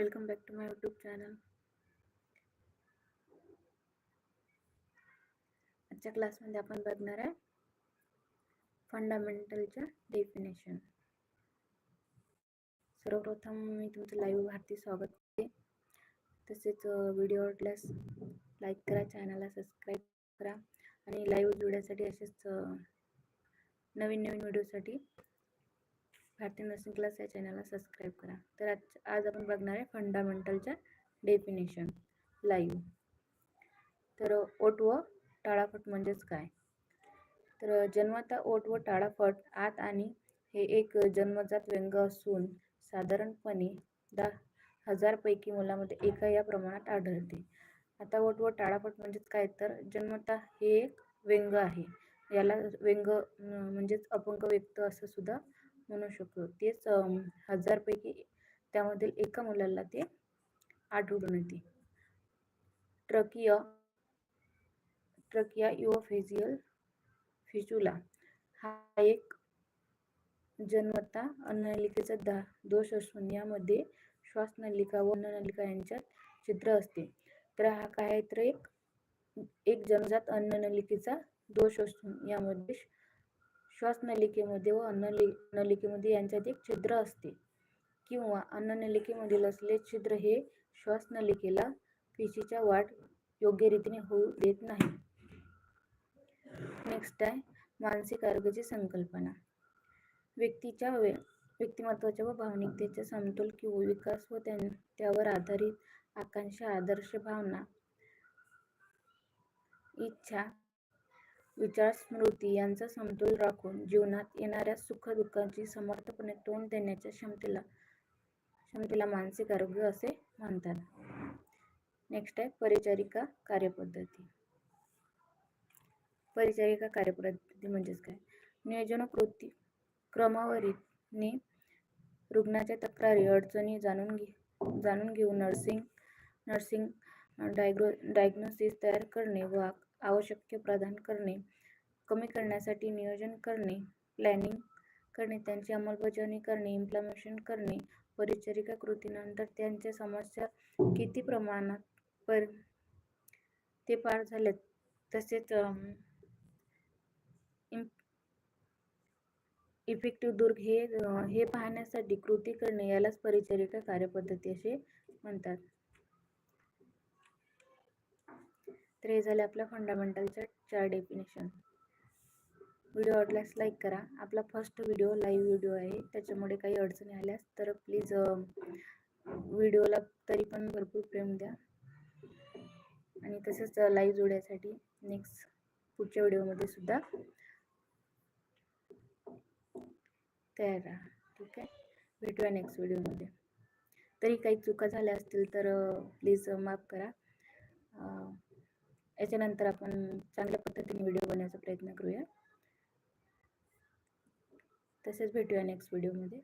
Welcome back to my YouTube channel आजच्या क्लासमध्ये आपण बघणार आहे फंडामेंटलच्या डेफिनेशन सर्वप्रथम मी तुमचं लाईव्ह भारती स्वागत करते. तसेच व्हिडिओ आवडल्यास लाईक करा चॅनलला सबस्क्राईब करा. आणि लाईव्ह जुळण्यासाठी असेच नवीन नवीन व्हिडिओसाठी नर्सिंग क्लास या चॅनलला सबस्क्राईब करा. तर आज आज आपण बघणार आहे फंडामेंटलच्या डेफिनेशन लाईव्ह. तर ओट व टाळाफट म्हणजेच काय? तर जन्मता ओट व टाळाफट आत आणि हे एक जन्मजात व्यंग असून साधारणपणे दहा हजारपैकी मुलामध्ये एका या प्रमाणात आढळते. आता ओट व टाळाफट म्हणजेच काय? तर जन्मता हे एक व्यंग आहे. याला व्यंग म्हणजेच अपंग व्यक्त असं सुद्धा म्हणू शकतो. तेच हजारपैकी त्यामधील एका मुलाला ते आढळून येते. ट्रकिया ट्रकिया युओफेजियल फिजुला हा एक जन्मता अन्ननलिकेचा दा दोष असून यामध्ये श्वासनलिका व अन्ननलिका यांच्यात छिद्र असते. तर हा काय तर एक एक जन्मजात अन्ननलिकेचा दोष असून यामध्ये श्वासनलिकेमध्ये व अन्नलि नलिकेमध्ये यांच्यात एक छिद्र असते. किंवा अन्ननलिकेमधील असले छिद्र हे श्वासनलिकेला पेशीच्या वाढ योग्य रीतीने होऊ देत नाही. नेक्स्ट आहे मानसिक आरोग्याची संकल्पना. व्यक्तीच्या वे व्यक्तिमत्वाच्या व भावनिकतेच्या समतोल किंवा विकास व त्यां त्यावर आधारित आकांक्षा आदर्श भावना इच्छा विचार स्मृती यांचा समतोल राखून जीवनात येणाऱ्या सुखदुःखांची समर्थपणे तोंड देण्याच्या क्षमतेला क्षमतेला मानसिक आरोग्य असे म्हणतात. नेक्स्ट आहे परिचारिका कार्यपद्धती. परिचारिका कार्यपद्धती म्हणजेच काय? नियोजन कृती क्रमावरीने रुग्णाच्या तक्रारी अडचणी जाणून घे जाणून घेऊन नर्सिंग नर्सिंग डायग्रो डायग्नोसिस तयार करणे व आवश्यक प्रदान करणे कमी करण्यासाठी नियोजन करणे प्लॅनिंग करणे त्यांची अंमलबजावणी करणे इम्प्लिमेशन करणे परिचारिका कृतीनंतर त्यांच्या समस्या किती प्रमाणात पर ते पार झाले तसेच इफेक्टिव्ह दुर्ग हे हे पाहण्यासाठी कृती करणे यालाच परिचारिका कार्यपद्धती असे म्हणतात. तर हे झाले आपल्या फंडामेंटलच्या चार डेफिनेशन व्हिडिओ आवडल्यास लाईक करा. आपला फर्स्ट व्हिडिओ लाईव्ह व्हिडिओ आहे. त्याच्यामुळे काही अडचणी आल्यास तर प्लीज व्हिडिओला तरी पण भरपूर प्रेम द्या. आणि तसेच लाईव्ह जोड्यासाठी नेक्स्ट पुढच्या व्हिडिओमध्ये सुद्धा तयार राहा. ठीक आहे? भेटूया नेक्स्ट व्हिडिओमध्ये तरी काही चुका झाल्या असतील तर प्लीज माफ करा. याच्यानंतर आपण चांगल्या पद्धतीने व्हिडिओ बनवण्याचा प्रयत्न करूया. तसेच भेटूया नेक्स्ट व्हिडिओमध्ये